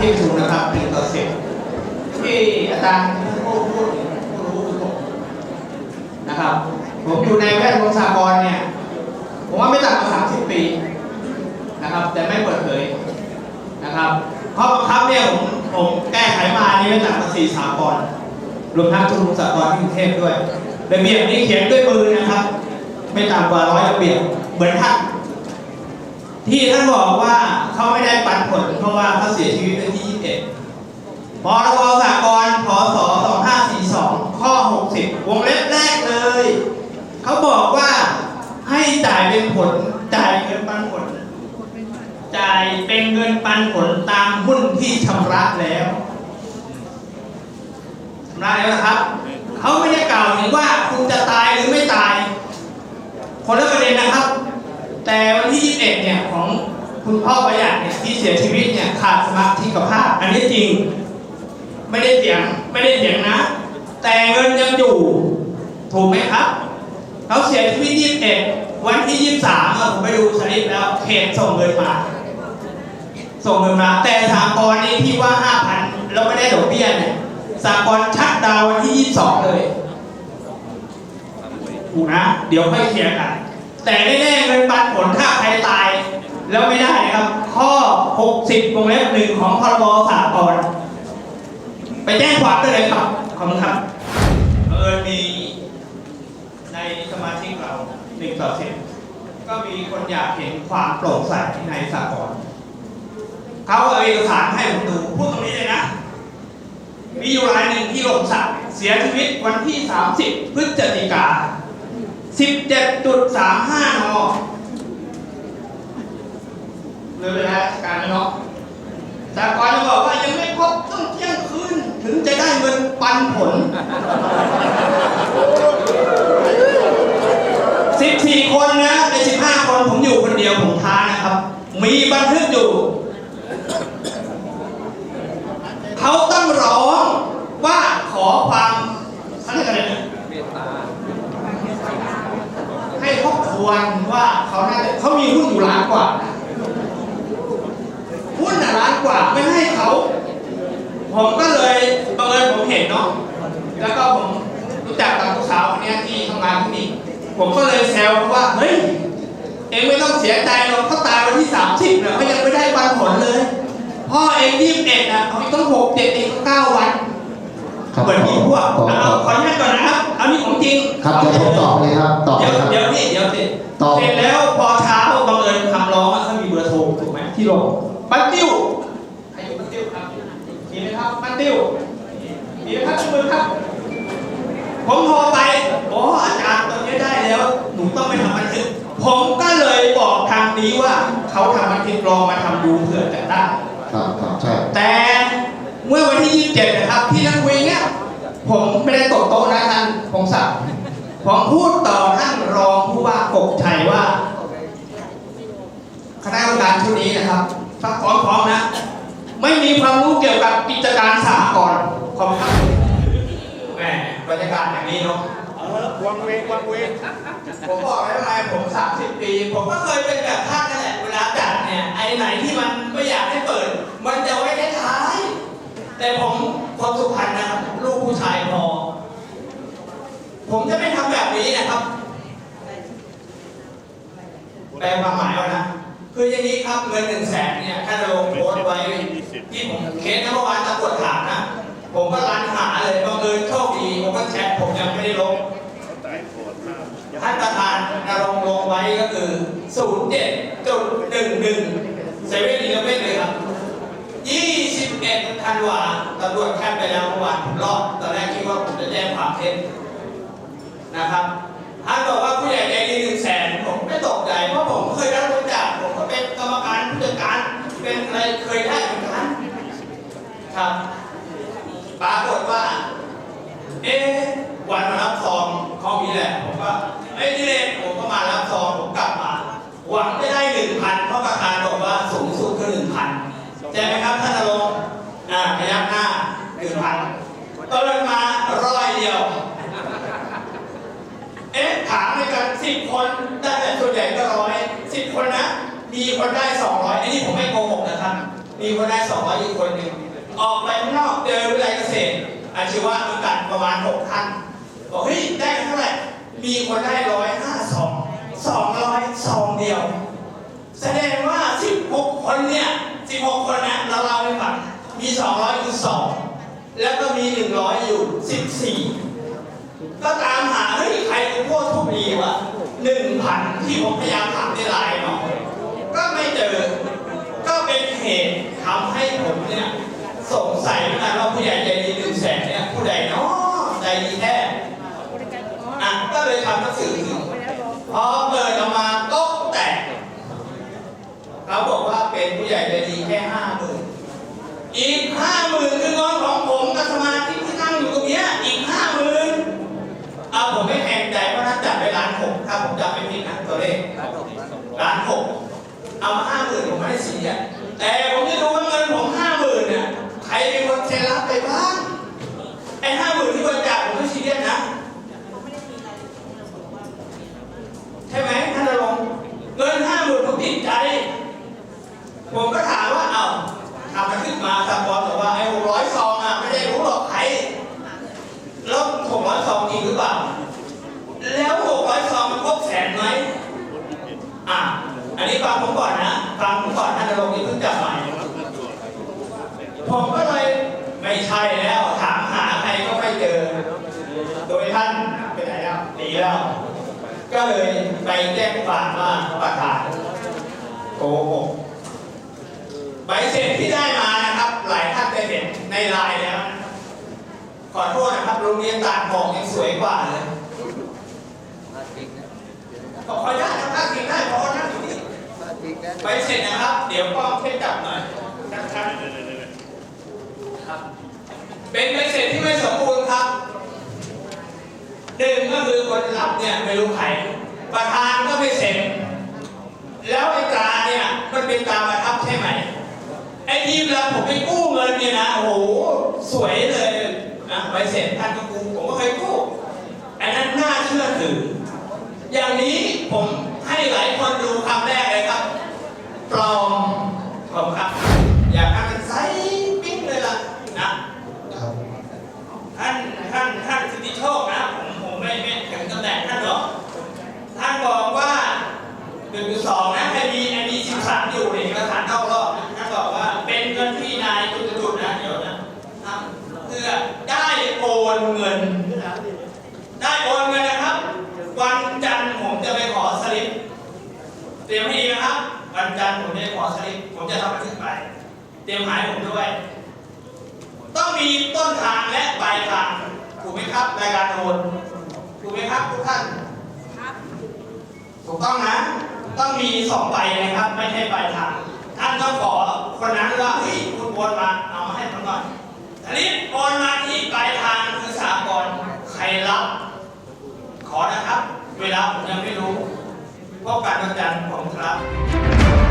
ประชุมนะครับหนึ่งต่อสิบที่อาจารย์พูดพูดผู้รู้คือผมนะครับ ผมอยู่ในแวดวงสากลเนี่ย ผมว่าไม่ต่ำกว่าสามสิบปีนะครับ แต่ไม่เปิดเผยนะครับข้อบังคับเนี่ยผมผมแก้ไขมานี่ไม่ต่ำกว่าสี่สากลรวมทั้งชุนสากลที่กรุงเทพด้วยระเบียบนี้เขียนด้วยมือนะครับ ไม่ต่ำกว่าร้อยระเบียบเหมือนท่านที่ท่านบอกว่าเขาไม่ได้ปันผลเพราะว่าเขาเสียชีวิตวันที่ 21พรบสากลพศ2542 ข้อ 60 วงเล็บแรกเลย เขาบอกว่าให้จ่ายเป็นผล จ่ายเงินปันผล จ่ายเป็นเงินปันผลตามหุ้นที่ชำระแล้วชำระแล้วนะครับ เขาไม่ได้กล่าวถึงว่าคุณจะตายหรือไม่ตาย คนละประเด็นนะครับ แต่วันที่ 21 เนี่ยของ คุณพ่อประหยัดเนี่ยที่เสียชีวิตเนี่ยขาดสมาธิกับภาพ อันนี้จริง ไม่ได้เถียงไม่ได้เถียงนะ แต่เงินยังอยู่ ถูกไหมครับเขาเสียชีวิต21วันที่23อะผมไปดูสลิปแล้วเขตส่งเงินมาส่งเงินมา แต่สากลนี่ที่ว่า5,000แล้วไม่ได้ดอกเบี้ยเนี่ยสากลชักดาววันที่22เลยถูกนะ เดี๋ยวค่อยเคลียร์กันแต่แน่ๆเงินปันผลถ้าใครตาย แล้วไม่ได้นะครับ ข้อ 60วงเล็บหนึ่งของพรบสากลไปแจ้งความได้เลยครับ ขอบคุณครับเออมีในสมาชิกเราหนึ่งต่อสิบก็มีคนอยากเห็นความโปร่งใสในสากลเขาเอาเอกสารให้ผมดูพูดตรงนี้เลยนะ มีอยู่รายหนึ่งที่หลงสักเสียชีวิตวันที่ 30 พฤศจิกา17.35น เลยเวลาราชการแล้วเนาะสากลจะบอกว่ายังไม่ครบต้องเที่ยงคืนถึงจะได้เงินปันผล14คนนะใน15คนผมอยู่คนเดียวผมท้านะครับ มีบันทึกอยู่ เขาต้องร้องว่าขอความเขาเรียกอะไรนะให้ทบทวนว่าเขาน่าจะเขามีหุ้นอยู่ล้านกว่าอะล้านกว่าไม่ให้เขา ผมก็เลยบังเอิญผมเห็นเนาะแล้วก็ผมรู้จักกับผู้สาวคนเนี้ยที่ทำงานที่นี่ผมก็เลยแซวเขาว่าเฮ้ยเองไม่ต้องเสียใจหรอกเขาตายวันที่30เนี่ยเขายังไม่ได้ปันผลเลย พ่อเองยี่สิบเอ็ดอะเขาต้องหกเจ็ดเองต้องเก้าวันครับเหมือนมีพวกขอขอเอาขออนุญาตก่อนนะครับ เอานี่ของจริง ครับเดี๋ยวผมตอบเลยครับตอบเดี๋ยวเลยครับเดี๋ยวนี่เดี๋ยวสิตอบเสร็จแล้วพอเช้าบังเอิญคำร้องอะเขามีเบอร์โทรถูกไหมที่ลงปันติ้วใครอยู่ปันติ้วครับมีไหมครับปันติ้วมีไหมครับทุกมือครับ ผมโทรไปอ๋ออาจารย์ตอนนี้ได้แล้ว หนูต้องไปทำบันทึก ผมก็เลยบอกทางนี้ว่า เขาทำบันทึกลองมาทำดูเผื่อจะได้ ครับครับใช่แต่เมื่อวันที่ 27 นะครับที่นักคุยเนี่ยผมไม่ได้ตกโต๊ะนะท่านพงศักดิ์ผมพูดต่อท่านรองผู้ว่ากบชัยว่าคณะกรรมการชุดนี้นะครับฟักพร้อมๆนะ ไม่มีความรู้เกี่ยวกับกิจการสหกรณ์ขอบคุณครับแหมบรรยากาศอย่างนี้เนาะวังเวงวังเวงผมบอกแล้วไงผม 30 ปี ผมก็เคยเป็นแบบท่านนั่นแหละ เวลาจัดเนี่ยไอ้ไหนที่มันไม่อยากให้เปิด มันจะไว้ท้ายๆแต่ผมคนสุพรรณนะครับลูกผู้ชายพอ ผมจะไม่ทำแบบนี้นะครับ แปลความหมายว่านะคืออย่างนี้ครับเงินหนึ่งแสนเนี่ยถ้าเราลงโพสต์ไว้ที่ผมเคสนเมื่อวานตำรวจถามนะผมก็รันหาเลยบังเอิญโชคดีผมก็แชทผมยังไม่ได้ลงท่านประธานนรงลงไว้ก็คือ 07.11เซเว่นอีเลฟเว่นเลยครับ21ธันวาตำรวจแคปไปแล้วเมื่อวานผมรอดตอนแรกคิดว่าผมจะแจ้งความเท็จนะครับท่านบอกว่าผู้ใหญ่ใจดีหนึ่งแสนผมไม่ตกใจเพราะผมเคยรับบริจาคผมก็เป็นกรรมการผู้จัดการเป็นอะไรเคยได้เหมือนกันครับปรากฏว่า เอ๊ะวันมารับซองเขามีแหละผมก็เอ้ยนี่เลยผมก็มารับซองผมกลับมา หวังจะได้หนึ่งพันเพราะประธานบอกว่าสูงสุดคือหนึ่งพันใช่ไหมครับท่านนรงค์อ่าพยักหน้าหนึ่งพันก็เปิดมาร้อยเดียว เอ๊ะถามในกันสิบคนได้แต่ส่วนใหญ่ก็ร้อยสิบคนนะ มีคนได้สองร้อยอันนี้ผมไม่โกหกนะครับ มีคนได้สองร้อยอีกคนหนึ่งออกไปข้างนอกเจอวิทยาลัยเกษตร อาชีวะด้วยกันประมาณหกท่านบอกเฮ้ยได้เท่าไหร่มีคนได้ร้อยห้าสอง สองร้อยสองเดียว แสดงว่า16คนเนี่ย16คนนะเราเล่าให้ฟังมี200อยู่2แล้วก็มี100อยู่14ก็ตามหาเฮ้ยใครเป็นพวกทุกดีวะ1,000ที่ผมพยายามถามในไลน์เนาะก็ไม่เจอ ก็เป็นเหตุทำให้ผมเนี่ยสงสัยนกันว่าผู้ใหญ่ใจดีหนึ่งแสนเนี่ยผู้ใดเนาะใจดีแท้อะก็เลยทำหนังสือถึงพอเปิดออกมาโต๊ะแตก เขาบอกว่าเป็นผู้ใหญ่ใจดีแค่ห้าหมื่นอีก ห้าหมื่นคือเงินของผมกับสมาชิกที่นั่งอยู่ตรงเนี้ยอีกห้าหมื่นเอาผมไม่แพงใจเพราะนั้นจับไปล้านหกถ้าผมจำไม่ผิดนะตัวเลขล้านหกเอามาห้าหมื่นผมไม่ได้เสียแต่ผมจะดูว่าเงินผมห้าหมื่นเนี่ยใครเป็นคนเซ็นรับไปบ้างไอ้ห้าหมื่นที่บริจาคผมไม่ซีเรียสนะ ใช่ไหมท่านนรงค์เงินห้าหมื่นผมติดใจ ผมก็ถามว่า เอ้าทำบันทึกมาสปอนบอกว่าไอ้หกร้อยซองอะไม่ได้รู้หรอกใครแล้วหกร้อยซองจริงหรือเปล่า แล้วหกร้อยซองมันครบแสนไหมอะ อั นี้ฟังผมก่อนนะ ฟังผมก่อนท่านนรงค์นี่เพิ่งจับใหม่ผมก็เลยไม่ใช่แล้วถามหาใครก็ไม่เจอ โดยท่านไปไหนแล้วหนีแล้ว ก็เลยไปแจ้งความว่าประกาศโกหกใบเสร็จที่ได้มานะครับ หลายท่านได้เห็นในไลน์แล้วขอโทษนะครับโรงเรียนตาดหมอกยังสวยกว่าเลยขออ ใบเสร็จนะครับ เดี๋ยวกล้องช่วยจับหน่อยครับครับ เป็นใบเสร็จที่ไม่สมบูรณ์ครับหนึ่งก็คือคนรับเนี่ยไม่รู้ใครประธานก็ไม่เซ็นแล้วไอ้ตราเนี่ยมันเป็นตราประทับใช่ไหมไอ้ที่เวลาผมไปกู้เงินเนี่ยนะโอ้โหสวยเลยนะใบเสร็จท่านก็กู้ผมก็เคยกู้อันนั้นน่าเชื่อถือ อย่างนี้ผมให้หลายคนดูคำแรกเลยครับ ปลอมผมครับ อยากให้มันใสปิ๊งเลยล่ะนะ ครับท่านท่านท่านสิทธิโชคนะผมผมไม่ไม่ถึงตำแหน่งท่านหรอกท่านบอกว่าหนึ่งสองนะให้มีอันนี้สิบสามอยู่ในเอกสารนอกรอบนะท่านบอกว่าเป็นเงินที่นายจุดๆนะเดี๋ยวนะทำเพื่อได้โอนเงิน ได้โอนเงินนะครับ วันจันทร์ผมจะไปขอสลิปเตรียมให้ดีนะครับ วันจันทร์ผมจะไปขอสลิปผมจะทำบันทึกไป เตรียมหมายผมด้วย ต้องมีต้นทางและปลายทางถูกไหมครับรายการโอนถูกไหมครับทุกท่านถูกต้องนะ ต้องมีสองใบนะครับ ไม่ใช่ปลายทางท่านต้องขอคนนั้นว่าเฮ้ยคุณโอนมาเอามาให้ผมหน่อยทีนี้โอนมาที่ปลายทางคือสากลใครรับ ขอนะครับ เวลาผมยังไม่รู้ พบกันวันจันของพระ